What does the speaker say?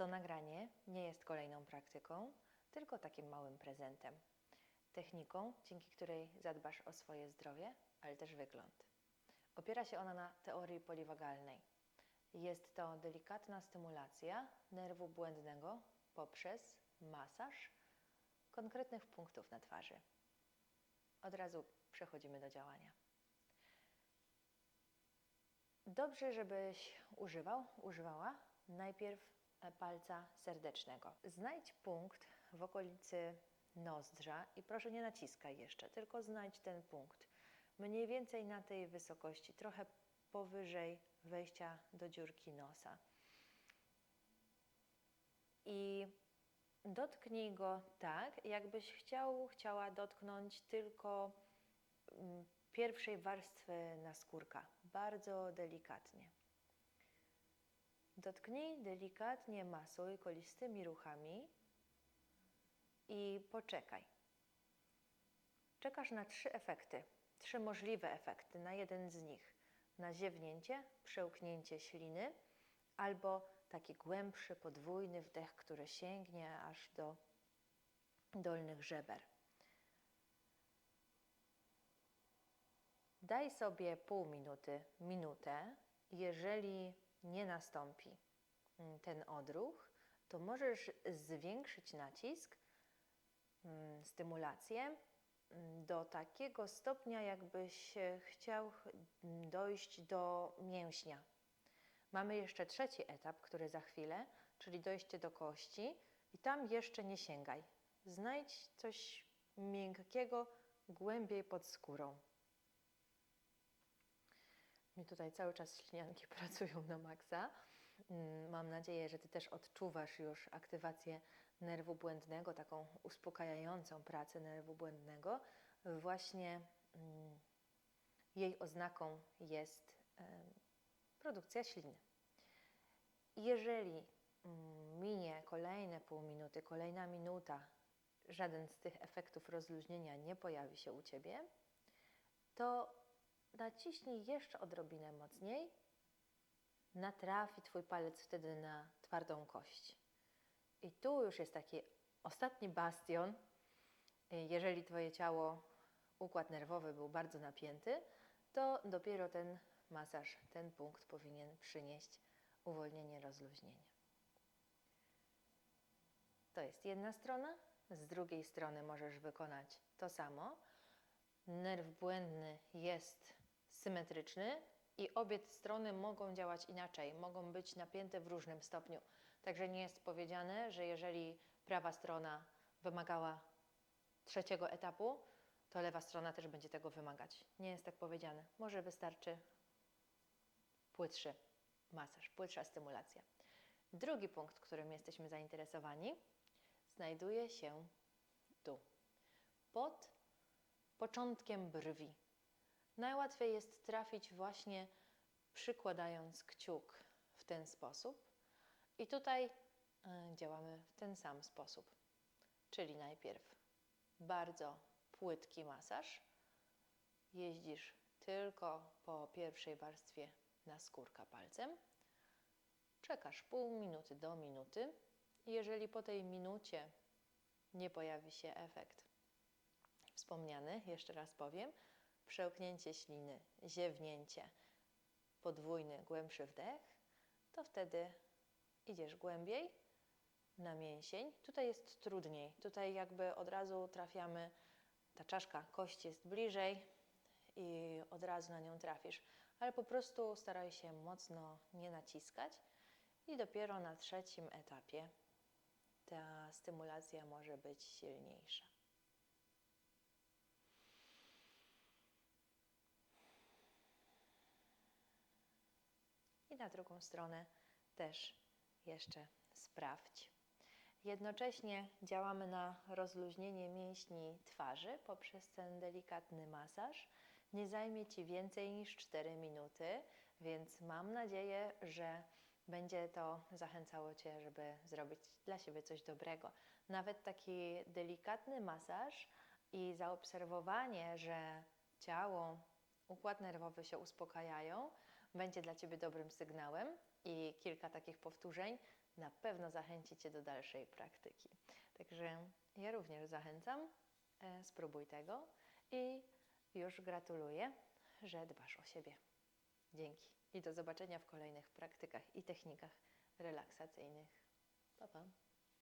To nagranie nie jest kolejną praktyką, tylko takim małym prezentem. Techniką, dzięki której zadbasz o swoje zdrowie, ale też wygląd. Opiera się ona na teorii poliwagalnej. Jest to delikatna stymulacja nerwu błędnego poprzez masaż konkretnych punktów na twarzy. Od razu przechodzimy do działania. Dobrze, żebyś używał, używała najpierw e, palca serdecznego. Znajdź punkt w okolicy nozdrza i proszę nie naciskaj jeszcze, tylko znajdź ten punkt. Mniej więcej na tej wysokości, trochę powyżej wejścia do dziurki nosa. I dotknij go tak, jakbyś chciał, chciała dotknąć tylko mm, pierwszej warstwy naskórka, bardzo delikatnie. Dotknij delikatnie, masuj kolistymi ruchami i poczekaj. Czekasz na trzy efekty, trzy możliwe efekty, na jeden z nich. Na ziewnięcie, przełknięcie śliny albo taki głębszy, podwójny wdech, który sięgnie aż do dolnych żeber. Daj sobie pół minuty, minutę. Jeżeli nie nastąpi mm, ten odruch, to możesz zwiększyć nacisk, mm, stymulację mm, do takiego stopnia, jakbyś chciał dojść do mięśnia. Mamy jeszcze trzeci etap, który za chwilę, czyli dojście do kości, i tam jeszcze nie sięgaj. Znajdź coś miękkiego głębiej pod skórą. Mi tutaj cały czas ślinianki pracują na maksa. Mm, Mam nadzieję, że Ty też odczuwasz już aktywację nerwu błędnego, taką uspokajającą pracę nerwu błędnego. Właśnie mm, jej oznaką jest produkcja śliny. Jeżeli mm, minie kolejne pół minuty, kolejna minuta, żaden z tych efektów rozluźnienia nie pojawi się u Ciebie, to naciśnij jeszcze odrobinę mocniej, natrafi Twój palec wtedy na twardą kość. I tu już jest taki ostatni bastion. Jeżeli Twoje ciało, układ nerwowy był bardzo napięty, to dopiero ten masaż, ten punkt powinien przynieść uwolnienie, rozluźnienie. To jest jedna strona. Z drugiej strony możesz wykonać to samo. Nerw błędny jest symetryczny i obie strony mogą działać inaczej, mogą być napięte w różnym stopniu. Także nie jest powiedziane, że jeżeli prawa strona wymagała trzeciego etapu, to lewa strona też będzie tego wymagać. Nie jest tak powiedziane. Może wystarczy płytszy masaż, płytsza stymulacja. Drugi punkt, którym jesteśmy zainteresowani, znajduje się tu, pod początkiem brwi. Najłatwiej jest trafić właśnie przykładając kciuk w ten sposób. I tutaj y, działamy w ten sam sposób. Czyli najpierw bardzo płytki masaż. Jeździsz tylko po pierwszej warstwie naskórka palcem. Czekasz pół minuty do minuty. Jeżeli po tej minucie nie pojawi się efekt wspomniany, jeszcze raz powiem, przełknięcie śliny, ziewnięcie, podwójny, głębszy wdech, to wtedy idziesz głębiej na mięsień. Tutaj jest trudniej. Tutaj jakby od razu trafiamy, ta czaszka, kość jest bliżej i od razu na nią trafisz. Ale po prostu staraj się mocno nie naciskać i dopiero na trzecim etapie ta stymulacja może być silniejsza. Na drugą stronę też jeszcze sprawdź. Jednocześnie działamy na rozluźnienie mięśni twarzy poprzez ten delikatny masaż. Nie zajmie Ci więcej niż 4 minuty, więc mam nadzieję, że będzie to zachęcało Cię, żeby zrobić dla siebie coś dobrego. Nawet taki delikatny masaż i zaobserwowanie, że ciało, układ nerwowy się uspokajają, będzie dla Ciebie dobrym sygnałem, i kilka takich powtórzeń na pewno zachęci Cię do dalszej praktyki. Także ja również zachęcam, e, spróbuj tego i już gratuluję, że dbasz o siebie. Dzięki i do zobaczenia w kolejnych praktykach i technikach relaksacyjnych. Pa, pa.